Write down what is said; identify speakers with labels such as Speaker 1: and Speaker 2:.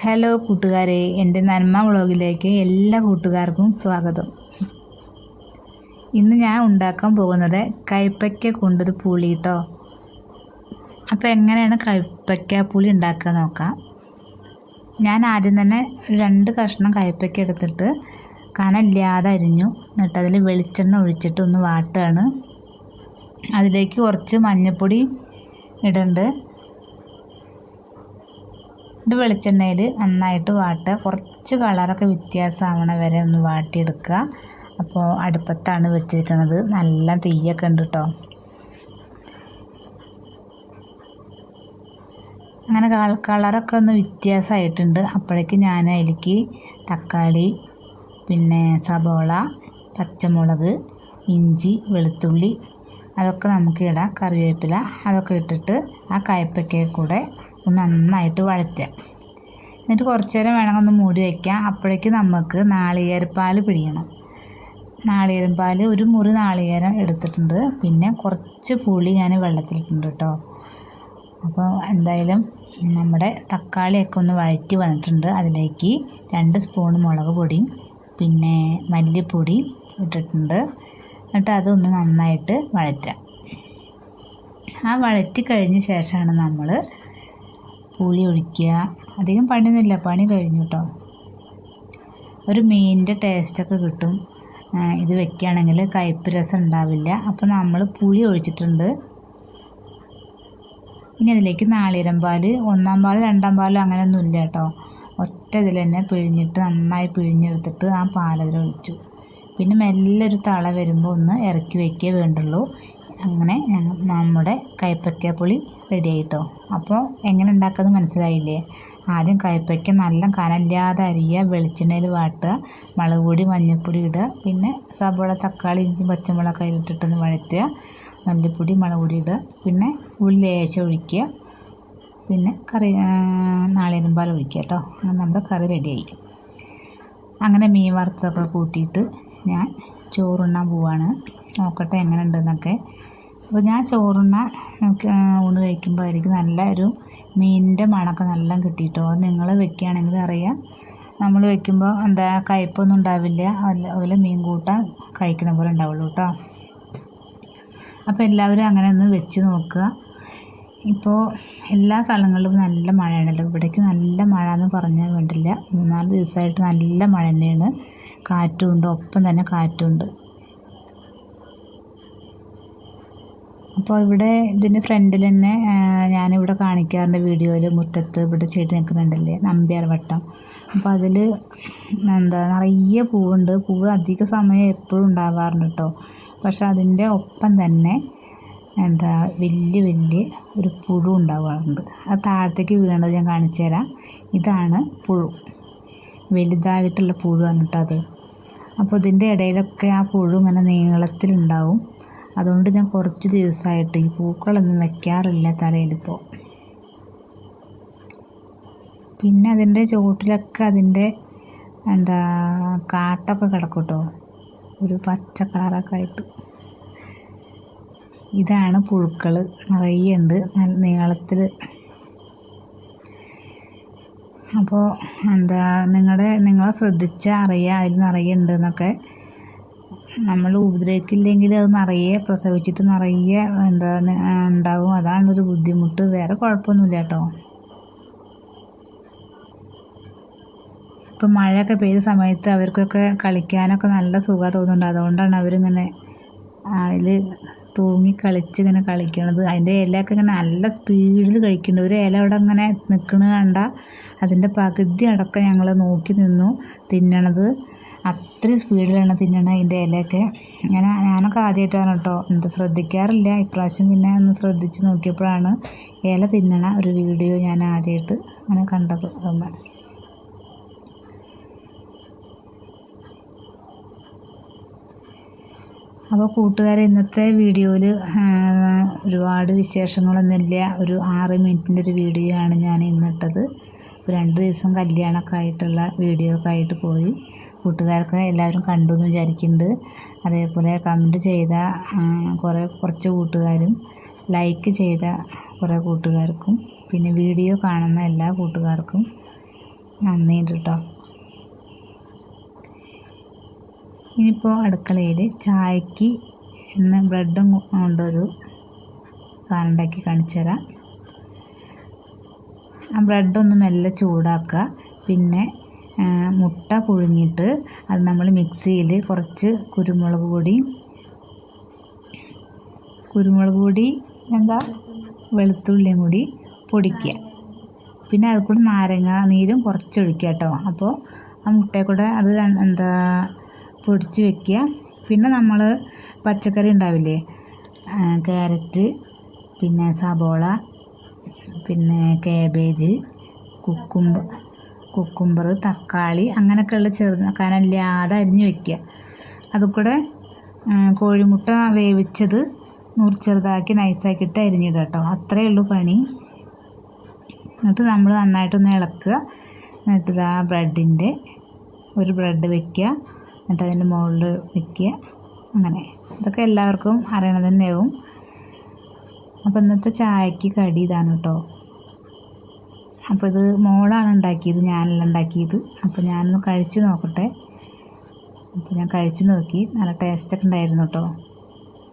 Speaker 1: Hello കൂട്ടുകാരെ. എന്റെ നന്മ വ്ളോഗിലേക്ക് എല്ലാ കൂട്ടുകാർക്കും സ്വാഗതം. ഇന്ന് ഞാൻ ഉണ്ടാക്കാൻ പോകുന്നത് കൈപ്പയ്ക്ക കൊണ്ടൊരു പുളി കേട്ടോ അപ്പോൾ എങ്ങനെയാണ് കൈപ്പയ്ക്ക പുളി ഉണ്ടാക്കുക നോക്കാം. ഞാൻ ആദ്യം തന്നെ രണ്ട് കഷ്ണം കൈപ്പയ്ക്ക എടുത്തിട്ട് കനമില്ലാതെ അരിഞ്ഞു. എന്നിട്ട് അതിൽ വെളിച്ചെണ്ണ ഒഴിച്ചിട്ട് ഒന്ന് വാട്ടുകയാണ്. അതിലേക്ക് കുറച്ച് മഞ്ഞൾപ്പൊടി ഇടുന്നുണ്ട് ഇത് വെളിച്ചെണ്ണയിൽ നന്നായിട്ട് വാട്ടുക. കുറച്ച് കളറൊക്കെ വ്യത്യാസമാവണ വരെ ഒന്ന് വാട്ടിയെടുക്കുക. അപ്പോൾ അടുപ്പത്താണ് വെച്ചിരിക്കുന്നത് നല്ല തീയൊക്കെ ഉണ്ട് കേട്ടോ അങ്ങനെ കളറൊക്കെ ഒന്ന് വ്യത്യാസമായിട്ടുണ്ട്. അപ്പോഴേക്ക് ഞാൻ അതിലേക്ക് തക്കാളി പിന്നെ സബോള പച്ചമുളക് ഇഞ്ചി വെളുത്തുള്ളി അതൊക്കെ നമുക്ക് ഇടാം. കറിവേപ്പില അതൊക്കെ ഇട്ടിട്ട് ആ കയ്പ്പയ്ക്ക കൂടെ നന്നായിട്ട് വഴറ്റുക. എന്നിട്ട് കുറച്ച് നേരം വേണമെങ്കിൽ ഒന്ന് മൂടി വയ്ക്കാം അപ്പോഴേക്ക് നമുക്ക് നാളികേരപ്പാൽ പിഴിയണം. നാളികേരം പാൽ ഒരു മുറി നാളികേരം എടുത്തിട്ടുണ്ട്. പിന്നെ കുറച്ച് പുളി ഞാൻ വെള്ളത്തിലിട്ടുണ്ട് കേട്ടോ. അപ്പോൾ എന്തായാലും നമ്മുടെ തക്കാളിയൊക്കെ ഒന്ന് വഴറ്റി വന്നിട്ടുണ്ട്. അതിലേക്ക് രണ്ട് സ്പൂൺ മുളക് പൊടിയും പിന്നെ മല്ലിപ്പൊടി ഇട്ടിട്ടുണ്ട്. എന്നിട്ട് അതൊന്ന് നന്നായിട്ട് വഴറ്റുക. ആ വഴറ്റി കഴിഞ്ഞ ശേഷമാണ് നമ്മൾ പുളി ഒഴിക്കുക അധികം പണിയൊന്നുമില്ല. പണി കഴിഞ്ഞു കേട്ടോ ഒരു മീനിന്റെ ടേസ്റ്റൊക്കെ കിട്ടും. ഇത് വെക്കുകയാണെങ്കിൽ കയ്പ്പ് രസം ഉണ്ടാവില്ല. അപ്പോൾ നമ്മൾ പുളി ഒഴിച്ചിട്ടുണ്ട്. ഇനി അതിലേക്ക് നാളികരം പാൽ ഒന്നാം പാൽ രണ്ടാം പാലും അങ്ങനെയൊന്നും ഇല്ല കേട്ടോ ഒറ്റ ഇതിൽ തന്നെ പിഴിഞ്ഞിട്ട് നന്നായി പിഴിഞ്ഞെടുത്തിട്ട് ആ പാലതിൽ ഒഴിച്ചു പിന്നെ മെല്ലെ ഒരു തള വരുമ്പോൾ ഒന്ന് ഇറക്കി വയ്ക്കേ വേണ്ടുള്ളൂ. അങ്ങനെ നമ്മുടെ കയ്പ്പയ്ക്ക പുളി റെഡി ആയിട്ടോ. അപ്പോൾ എങ്ങനെ ഉണ്ടാക്കുന്നത് മനസ്സിലായില്ലേ? ആദ്യം കയ്പ്പയ്ക്ക നല്ല കനല്ലാതെ അരിയുക വെളിച്ചെണ്ണയിൽ വാട്ടുക മുളക് പൊടി മഞ്ഞൾപ്പൊടി ഇടുക പിന്നെ സബോള തക്കാളി ഇഞ്ചി പച്ചമുളക് അതിലിട്ടിട്ടൊന്ന് വഴറ്റുക. മല്ലിപ്പൊടി മുളക് പൊടി ഇടുക. പിന്നെ ഉള്ളി ലേശം ഒഴിക്കുക. പിന്നെ കറി നാളികേരം പാൽ ഒഴിക്കുക കേട്ടോ. അങ്ങനെ നമ്മുടെ കറി റെഡിയായി അങ്ങനെ മീൻ വറുത്തൊക്കെ കൂട്ടിയിട്ട് ഞാൻ ചോറുണ്ണാൻ പോവാണ്. നോക്കട്ടെ എങ്ങനെ ഉണ്ടെന്നൊക്കെ അപ്പോൾ ഞാൻ ചോറുണ്ണ ഊണ് കഴിക്കുമ്പോൾ ആയിരിക്കും നല്ല ഒരു മീനിന്റെ മണമൊക്കെ നല്ല കിട്ടിയിട്ടോ? അത് നിങ്ങൾ വെക്കുകയാണെങ്കിൽ അറിയാം. നമ്മൾ വെക്കുമ്പോൾ എന്താ കയ്പൊന്നും ഉണ്ടാവില്ല. അതുപോലെ മീൻ കൂട്ടാൻ കഴിക്കണ പോലെ ഉണ്ടാവുള്ളൂ കേട്ടോ. അപ്പോൾ എല്ലാവരും അങ്ങനെ ഒന്ന് വെച്ച് നോക്കുക. ഇപ്പോൾ എല്ലാ സ്ഥലങ്ങളിലും നല്ല മഴയാണല്ലോ. ഇവിടേക്ക് നല്ല മഴ എന്ന് പറഞ്ഞാൽ വേണ്ടില്ല മൂന്നാൽ ദിവസമായിട്ട് നല്ല മഴ തന്നെയാണ്. കാറ്റുമുണ്ട് ഒപ്പം തന്നെ കാറ്റും അപ്പോൾ ഇവിടെ ഇതിന്റെ ഫ്രണ്ടിൽ തന്നെ ഞാനിവിടെ കാണിക്കാറുണ്ട് വീഡിയോയിൽ മുറ്റത്ത് ഇവിടെ ചെടി നിൽക്കുന്നുണ്ടല്ലേ നമ്പ്യാർ വട്ടം അപ്പോൾ അതിൽ എന്താ നിറയെ പൂവുണ്ട്. പൂവ് അധിക സമയം എപ്പോഴും ഉണ്ടാവാറുണ്ട് കേട്ടോ പക്ഷെ അതിന്റെ ഒപ്പം തന്നെ എന്താ വലിയ വലിയ ഒരു പുഴു ഉണ്ടാവാറുണ്ട്. അത് താഴത്തേക്ക് വീണത് ഞാൻ കാണിച്ചു തരാം. ഇതാണ് പുഴു. വലുതായിട്ടുള്ള പുഴുവാണ് കേട്ടോ അത്. അപ്പോൾ ഇതിന്റെ ഇടയിലൊക്കെ ആ പുഴു ഇങ്ങനെ നീളത്തിലുണ്ടാവും. അതുകൊണ്ട് ഞാൻ കുറച്ച് ദിവസമായിട്ട് ഈ പൂക്കളൊന്നും വെക്കാറില്ല തലയിലിപ്പോൾ പിന്നെ അതിന്റെ ചുവട്ടിലൊക്കെ അതിന്റെ എന്താ കാട്ടൊക്കെ കിടക്കും കേട്ടോ ഒരു പച്ച കളറൊക്കെ ആയിട്ട്. ഇതാണ് പുഴുക്കൾ നിറയെ ഉണ്ട്. നീളത്തിൽ അപ്പോൾ എന്താ നിങ്ങളുടെ നിങ്ങളെ ശ്രദ്ധിച്ചാൽ അറിയാം. അതിൽ നിറയെ ഉണ്ട് എന്നൊക്കെ. നമ്മൾ ഉപദ്രവിക്കില്ലെങ്കിൽ അത് നിറയെ പ്രസവിച്ചിട്ട് നിറയെ എന്താ ഉണ്ടാവും. അതാണ് ഒരു ബുദ്ധിമുട്ട്. വേറെ കുഴപ്പമൊന്നുമില്ല കേട്ടോ. ഇപ്പം മഴയൊക്കെ പെയ്ത സമയത്ത് അവർക്കൊക്കെ കളിക്കാനൊക്കെ നല്ല സുഖം തോന്നുന്നുണ്ട്. അതുകൊണ്ടാണ് അവരിങ്ങനെ അതിൽ തൂങ്ങി കളിച്ച് ഇങ്ങനെ കളിക്കണത്. അതിന്റെ ഇലയൊക്കെ ഇങ്ങനെ നല്ല സ്പീഡിൽ കഴിക്കുന്നുണ്ട്. ഒരു ഇല അവിടെ ഇങ്ങനെ നിൽക്കണ കണ്ട അതിന്റെ പകുതി അടക്കം ഞങ്ങൾ നോക്കി നിന്നു തിന്നണത്. അത്രയും സ്പീഡിലാണ് തിന്നണ അതിന്റെ ഇലയൊക്കെ. ഞാൻ ഞാനൊക്കെ ആദ്യമായിട്ടാണ് കേട്ടോ. എന്താ ശ്രദ്ധിക്കാറില്ല. ഇപ്രാവശ്യം പിന്നെ ഒന്ന് ശ്രദ്ധിച്ച് നോക്കിയപ്പോഴാണ് ഇല തിന്നണ ഒരു വീഡിയോ ഞാൻ ആദ്യമായിട്ട് അങ്ങനെ കണ്ടത്. അതുകൊണ്ട് അപ്പോൾ കൂട്ടുകാർ ഇന്നത്തെ വീഡിയോയിൽ ഒരുപാട് വിശേഷങ്ങളൊന്നുമില്ല. ഒരു ആറ് മിനിറ്റിന്റെ ഒരു വീഡിയോ ആണ് ഞാൻ ഇന്നിട്ടത്. രണ്ട് ദിവസം കല്യാണമൊക്കെ ആയിട്ടുള്ള വീഡിയോ ഒക്കെ ആയിട്ട് പോയി. കൂട്ടുകാർക്ക് എല്ലാവരും കണ്ടു എന്ന് വിചാരിക്കുന്നുണ്ട് അതേപോലെ കമന്റ് ചെയ്ത കുറേ കുറച്ച് കൂട്ടുകാരും ലൈക്ക് ചെയ്ത കുറേ കൂട്ടുകാർക്കും പിന്നെ വീഡിയോ കാണുന്ന എല്ലാ കൂട്ടുകാർക്കും നന്ദിയുണ്ട് കേട്ടോ ഇനിയിപ്പോൾ അടുക്കളയിൽ ചായക്ക് ഇന്ന് ബ്രെഡും കൊണ്ടൊരു സാധനം ഉണ്ടാക്കി കാണിച്ചു തരാം. ബ്രെഡൊന്ന് മെല്ലെ ചൂടാക്കുക. പിന്നെ ആ, മുട്ട പുഴുങ്ങിയിട്ട് അത് നമ്മൾ മിക്സിയിൽ കുറച്ച് കുരുമുളക് പൊടി കുരുമുളക് പൊടി എന്താ? വെളുത്തുള്ളിയും കൂടി പൊടിക്കുക. പിന്നെ അത് കൂടെ നാരങ്ങ നീരും കുറച്ച് ഒഴിക്കുക കേട്ടോ. അപ്പോൾ ആ മുട്ടയെ കൂടെ അത് എന്താ പൊടിച്ച് വെക്കുക. പിന്നെ നമ്മൾ പച്ചക്കറി ഉണ്ടാവില്ലേ? ക്യാരറ്റ് പിന്നെ സബോള പിന്നെ കാബേജ് കുക്കുംബ കുക്കുംബർ തക്കാളി അങ്ങനെയൊക്കെയുള്ള ചെറു കനല്ലാതെ അരിഞ്ഞ് വെക്കുക. അതുകൂടെ കോഴിമുട്ട വേവിച്ചത് നൂറ് ചെറുതാക്കി നൈസാക്കിയിട്ട് അരിഞ്ഞിടുക കേട്ടോ. അത്രയേ ഉള്ളൂ പണി. എന്നിട്ട് നമ്മൾ നന്നായിട്ടൊന്ന് ഇളക്കുക. എന്നിട്ട് ഇതാ ബ്രെഡിന്റെ ഒരു ബ്രെഡ് വെക്കുക. എന്നിട്ട് അതിന്റെ മുകളിൽ വെക്കുക. അങ്ങനെ. ഇതൊക്കെ എല്ലാവർക്കും അറിയണത് തന്നെയാവും. അപ്പോൾ ഇന്നത്തെ ചായക്ക് കടി ഇതാണ് കേട്ടോ. അപ്പോൾ ഇത് മോളാണ് ഉണ്ടാക്കിയത് ഞാനല്ല ഉണ്ടാക്കിയത്. അപ്പോൾ ഞാനൊന്ന് കഴിച്ച് നോക്കട്ടെ. അപ്പോൾ ഞാൻ കഴിച്ച് നോക്കി. നല്ല ടേസ്റ്റൊക്കെ ഉണ്ടായിരുന്നു കേട്ടോ